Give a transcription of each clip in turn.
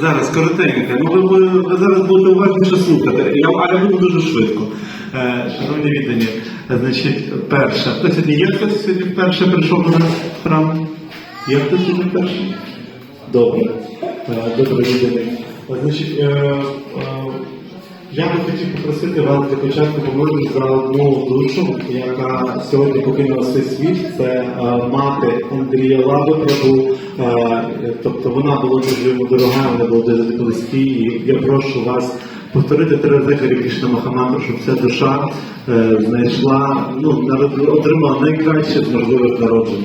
Зараз коротенько. Ну, ви, зараз будете уважніше слухати. Я, а я буду дуже швидко. Е, шановні віддані, значить, перша. Хто сьогодні є хтось сьогодні вперше прийшов до нас в храм? Є хтось сьогодні вперше? Добре. Е, Добре віддані. Значить, е, я би хотів попросити вас для початку помолитися за одну душу, яка сьогодні покинула свій світ. Це е, мати Андрія Ладопрабу. Е, тобто вона була дуже дорога, вона була дуже близькі. І я прошу вас повторити три рази Гарі Кришна Махамантру, щоб ця душа е, знайшла, ну, отримала найкраще з можливих народжень.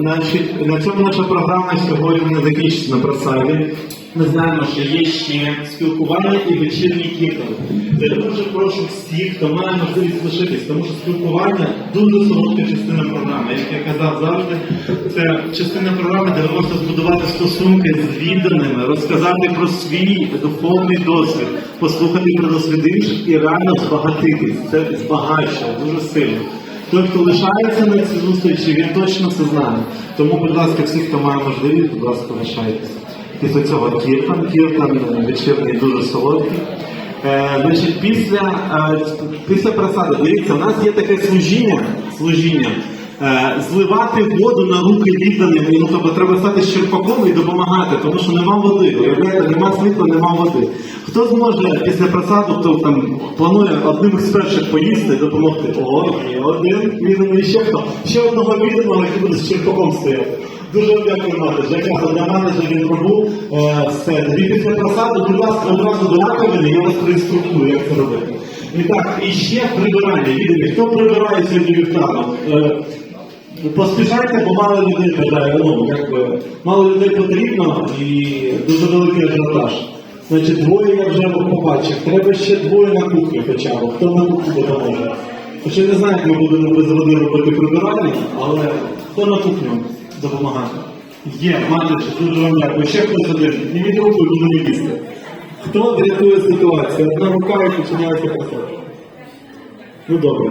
значить, на цьому наша програма сьогодні не закінчиться на просаві. Ми знаємо, що є ще спілкування і вечірній кіртон. Я дуже прошу всіх, хто має можливість лишитись, тому що спілкування дуже солодка частина програми. Як я казав завжди, це частина програми, де ви можете збудувати стосунки з відданими, розказати про свій духовний досвід, послухати про досвід інших і реально збагатитись. Це збагачує дуже сильно. Той, хто лишається на цій зустрічі, він точно це знає. Тому, будь ласка, всі, хто має можливість, будь ласка, лишайтеся. Після цього кіртан, кіртан е, вечірній дуже солодкий. Е, значить, після, е, після просади, дивіться, у нас є таке служіння, служіння зливати воду на руки відданим, ну, тобто треба стати з черпаком і допомагати, тому що нема води. Уявляєте, нема світла, нема води. Хто зможе після просаду, хто там планує одним з перших поїсти допомогти? О, є один відданий, ще хто? Ще одного відданого, який буде з черпаком стояти. Дуже дякую, Матиш. Якраз для менеджерів пробу все. І після просаду, будь ласка, одразу до раковини, я вас проінструктую, як це робити. І так, і ще прибирання. Віддані, хто прибирає сьогодні вівтарно? Поспішайте, бо мало людей бажає. Ну, якби, мало людей потрібно і дуже великий ажіотаж. Значить, двоє я вже побачив. Треба ще двоє на кухні хоча б. Хто на кухні допоможе? Ще не знаю, як ми будемо без води робити прибирання, але хто на кухню допомагати? Є, матір, дуже вам дякую. Ще хтось один. Не руку буду не їсти. Хто врятує ситуацію? Одна рука і починається процес. Ну добре,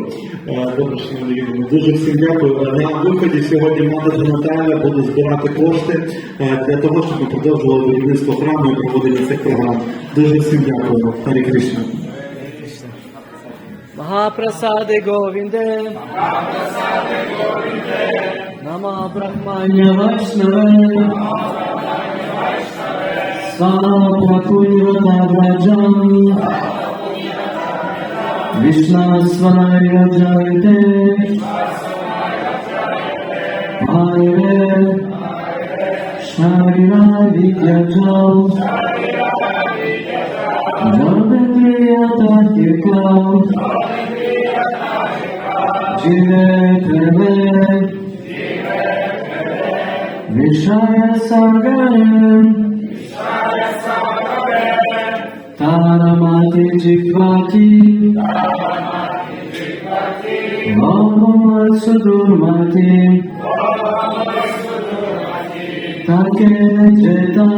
Е, добре, що ми. Дуже всім дякую. Е, На виході сьогодні мати Наталя буде збирати кошти е, для того, щоб ми продовжували будівництво храму і проводення цих програм. Дуже всім дякую. Харі Кришна. Mahaprasade Govinde Nama Brahmanya Vaishnave Svapunyata Vrajam Vishnana swana radjayte Vasama radjayate Hare Hare Hare Shani radikyam tau Shani radikyam tau Madhake ataika Hare ataika Jinai tarane আমার সুদূর মাঝে তাকে চেতা।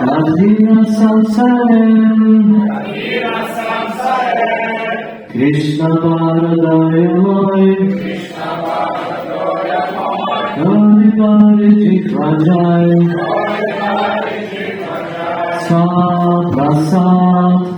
তাদিনা সংসারে কৃষ্ণ পারদয়ময় পরিচিত রাজায় সা প্রসাদ।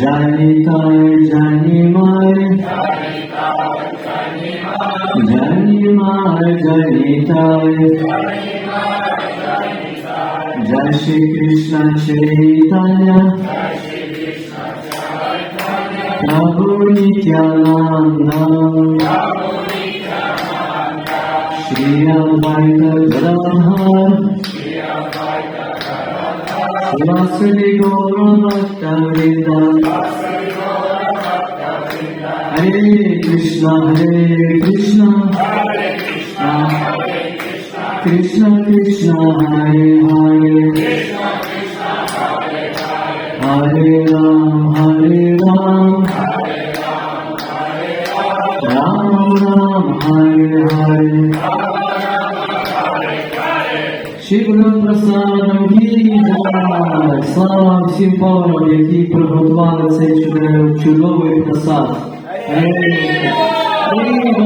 জানিতায় জানিমায় जिताय जि माय जनिमाय जयताय जय श्रीकृष्ण श्रीताय लघु नित्यना श्रीराम వాసుని గౌరవృంద హరే కృష్ణ హరే కృష్ణ కృష్ణ కృష్ణ హరే హరే హరే రామ హరే రామ రామ రామ హరే హరే శ్రీ గురు ప్రసాద్ слава всім поварам, які приготували цей чудовий, просад. Ей, Ей,